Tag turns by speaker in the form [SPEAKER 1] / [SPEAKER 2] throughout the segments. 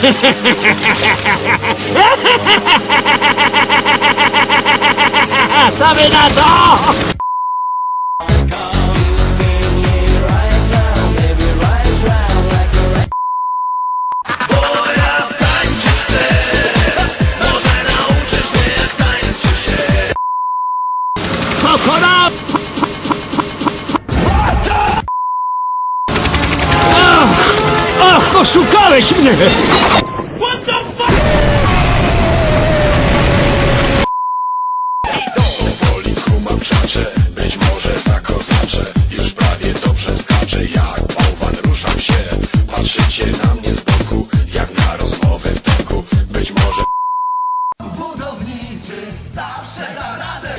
[SPEAKER 1] ダメだ。ぞ心 oszukałeś mnie!
[SPEAKER 2] Powoli kumam czacze, być może zakozaczę Już prawie dobrze skaczę, jak bałwan ruszam się Patrzycie na mnie z boku, jak na rozmowę w toku Być może Budowniczy zawsze da radę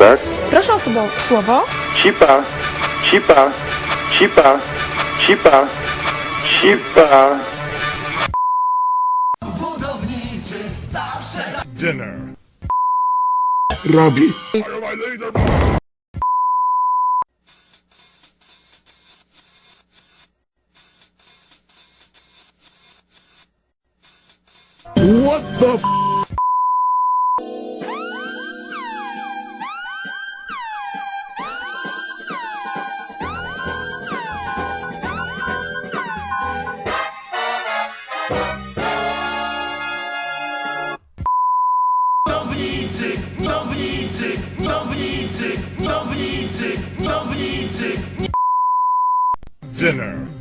[SPEAKER 3] Tak?
[SPEAKER 4] Proszę o słowo. słowo.
[SPEAKER 3] Cipa, cipa, cipa, cipa, cipa.
[SPEAKER 2] Robi What the f-
[SPEAKER 5] dinner.